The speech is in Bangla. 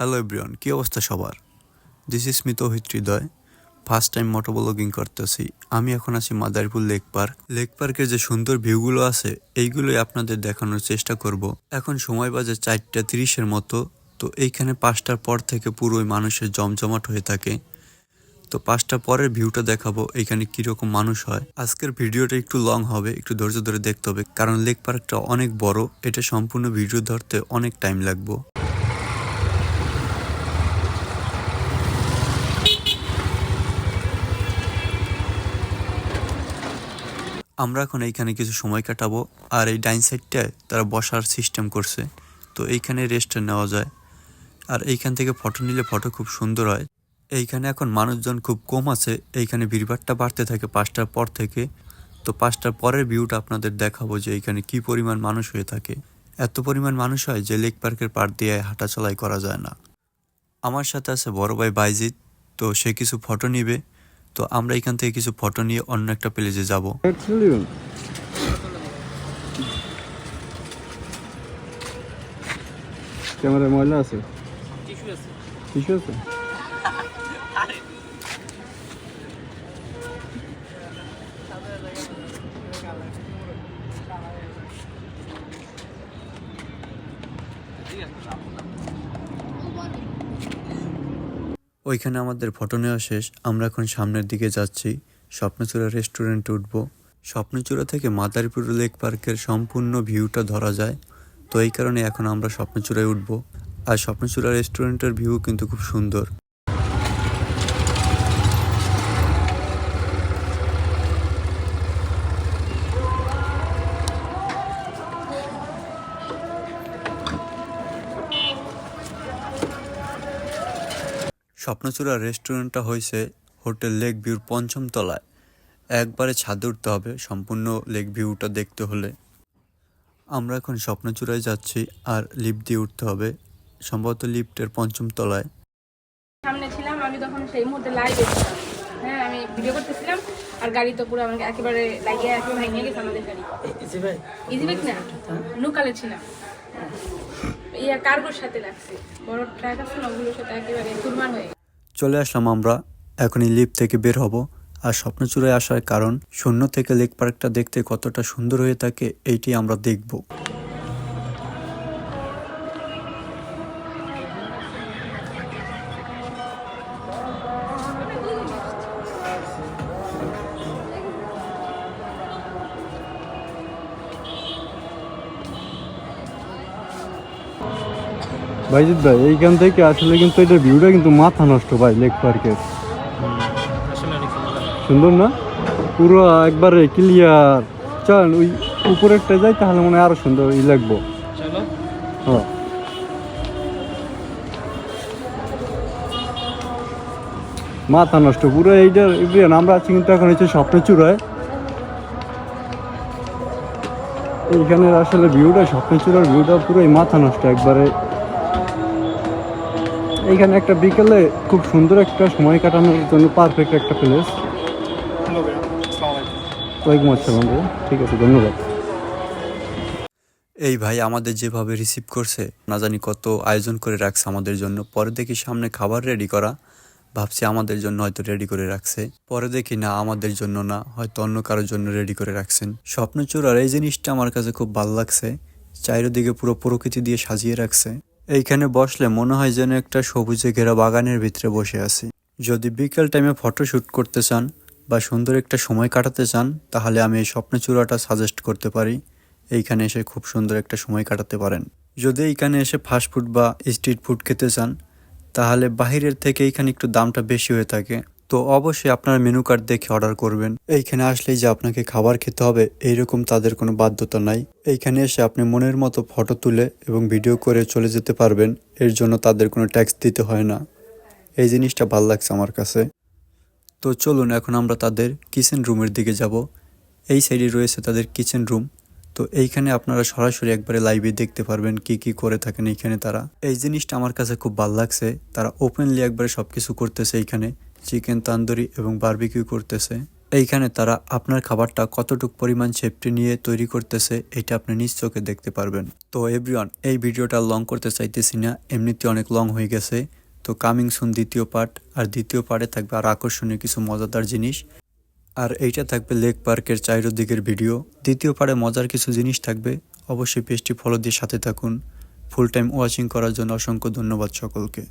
হ্যালো এভরিওয়ান, কী অবস্থা সবার? This is Smit Hriday first time moto blogging করতেছি। আমি এখন আছি মাদারীপুর লেক পার্ক লেক পার্কের যে সুন্দর ভিউগুলো আছে, এইগুলোই আপনাদের দেখানোর চেষ্টা করব। এখন সময় বাজে চারটা তিরিশের মতো, তো এইখানে পাঁচটার পর থেকে পুরোই মানুষের জমজমাট হয়ে থাকে। তো পাঁচটা পরের ভিউটা দেখাবো এখানে কীরকম মানুষ হয়। আজকের ভিডিওটা একটু লং হবে, একটু ধৈর্য ধরে দেখতে হবে, কারণ লেক পার্কটা অনেক বড়, এটা সম্পূর্ণ ভিডিও ধরতে অনেক টাইম লাগবে। আমরা এখন এইখানে কিছু সময় কাটাবো, আর এই ডাইন সাইডটায় তারা বসার সিস্টেম করছে। তো এইখানে রেস্ট নেওয়া যায়। আর এইখান থেকে ফটো নিলে ফটো খুব সুন্দর হয়। এইখানে এখন মানুষজন খুব কম আছে। এইখানে ভিড়ভাড়টা বাড়তে থাকে পাঁচটার পর থেকে। তো পাঁচটার পরের ভিউটা আপনাদের দেখাবো যে এইখানে কি পরিমাণ মানুষ হয়ে থাকে। এত পরিমাণ মানুষ হয় যে লেক পার্কের পাড় দিয়ে হাঁটাচলাই করা যায় না। আমার সাথে আছে বড় ভাই বাইজিৎ। তো সে কিছু ফটো নিবে। তো আমরা এখান থেকে কিছু ফটো নিয়ে অন্য একটা প্লেসে যাব। ক্যামেরা ক্যামেরায় ময়লা আছে? টিস্যু আছে? ওইখানে আমাদের ফটো নেওয়া শেষ। আমরা এখন সামনের দিকে যাচ্ছি। স্বপ্নচূড়া রেস্টুরেন্টে উঠব। স্বপ্নচূড়া থেকে মাদারীপুর লেক পার্কের সম্পূর্ণ ভিউটা ধরা যায়। তো এই কারণে এখন আমরা স্বপ্নচূড়ায় উঠব। আর স্বপ্নচূড়া রেস্টুরেন্টের ভিউ কিন্তু খুব সুন্দর। স্বপ্নচূড়া রেস্টুরেন্টটা হয়েছে হোটেল লেক ভিউর পঞ্চম তলায়। একবারে ছাদে উঠতে হবে সম্পূর্ণ লেক ভিউটা দেখতে হলে। আমরা এখন স্বপ্নচূড়ায় যাচ্ছি আর লিফট দিয়ে উঠতে হবে সম্ভবত লিফটের পঞ্চম তলায়। সামনে ছিলাম আমি তখন সেই মুহূর্তে লাইভে হ্যাঁ আমি ভিডিও করতেছিলাম আর গাড়ি তো পুরো আমাকে একেবারে লাগিয়ে একেবারে ভেঙে গেছে আমাদের গাড়ি। ইজি বাইক না লোকালে ছিলাম। ইয়া কার্গোর সাথে লাগছে। বড় ট্রাক আছে না ওগুলোর সাথে একেবারে চুরমার হয়ে। চলে আসলাম আমরা। এখনই লিপ থেকে বের হব। আর স্বপ্নচূড়ায় আসার কারণ শূন্য থেকে লেক পার্কটা দেখতে কতটা সুন্দর হয়ে থাকে, এইটি আমরা দেখব। ভাইজিৎ ভাই এইখান থেকে আসলে কিন্তু এটা ভিউটা কিন্তু মাথা নষ্ট ভাই লেক পার্কের। সুন্দর না? পুরো একবারে ক্লিয়ার চল ওই উপরেরটা যাই তাহলে মনে হয় আরও সুন্দর ই লাগবো। হ্যাঁ। মাথা নষ্ট পুরো এইটার এবার আমরা আছি কিন্তু এখন হচ্ছে স্বপ্ন চূড়ায় এইখানের আসলে ভিউটা স্বপ্ন চূড়ার ভিউটা পুরো মাথা নষ্ট একবারে এইখানে একটা বিকেলে খুব সুন্দর একটা সময় কাটানোর জন্য পারফেক্ট একটা প্লেস ওয়ালাইকুম আসসালাম ঠিক আছে, ধন্যবাদ। এই ভাই আমাদের যেভাবে রিসিভ করছে, না জানি কত আয়োজন করে রাখছে আমাদের জন্য। পরে দেখি সামনে খাবার রেডি করা, ভাবছি আমাদের জন্য হয়তো রেডি করে রাখছে। পরে দেখি না, আমাদের জন্য না, হয়তো অন্য কারোর জন্য রেডি করে রাখছেন। স্বপ্নচূড়ার এই জিনিসটা আমার কাছে খুব ভালো লাগছে। চারিদিকে পুরো প্রকৃতি দিয়ে সাজিয়ে রাখছে। এইখানে বসলে মনে হয় যেন একটা সবুজে ঘেরা বাগানের ভিতরে বসে আছি। যদি বিকেল টাইমে ফটো শ্যুট করতে চান বা সুন্দর একটা সময় কাটাতে চান, তাহলে আমি এই স্বপ্নচূড়াটা সাজেস্ট করতে পারি। এইখানে এসে খুব সুন্দর একটা সময় কাটাতে পারেন। যদি এইখানে এসে ফাস্টফুড বা স্ট্রিট ফুড খেতে চান, তাহলে বাহিরের থেকে এইখানে একটু দামটা বেশি হয়ে থাকে। তো অবশ্যই আপনার মেনু কার্ড দেখে অর্ডার করবেন। এইখানে আসলেই যে আপনাকে খাবার খেতে হবে, এইরকম তাদের কোনো বাধ্যতা নাই। এইখানে এসে আপনি মনের মতো ফটো তুলে এবং ভিডিও করে চলে যেতে পারবেন, এর জন্য তাদের কোনো ট্যাক্স দিতে হয় না। এই জিনিসটা ভালো লাগছে আমার কাছে। তো চলুন, এখন আমরা তাদের কিচেন রুমের দিকে যাব। এই সাইডে রয়েছে তাদের কিচেন রুম তো এইখানে আপনারা সরাসরি একবারে লাইভে দেখতে পারবেন কি কি করে থাকেন এইখানে তারা। এই জিনিসটা আমার কাছে খুব ভালো লাগছে। তারা ওপেনলি একবারে সব কিছু করতেছে এইখানে। চিকেন তান্দুরি এবং বারবিকিউ করতেছে। এইখানে তারা আপনার খাবারটা কতটুক পরিমাণ সেফটি নিয়ে তৈরি করতেছে, এটা আপনি নিজ চোখে দেখতে পারবেন। তো এভরিওয়ান এই ভিডিওটা লং করতে চাইতেছি না, এমনিতে অনেক লং হয়ে গেছে। তো কামিং সুন দ্বিতীয় পার্ট আর দ্বিতীয় পার্টে থাকবে আর আকর্ষণীয় কিছু মজাদার জিনিস। আর এইটা থাকবে লেক পার্কের চাইরোদিকের ভিডিও দ্বিতীয় পার্টে মজার কিছু জিনিস থাকবে, অবশ্যই পেজটি ফলো দিয়ে সাথে থাকুন। ফুল টাইম ওয়াচিং করার জন্য অসংখ্য ধন্যবাদ সকলকে।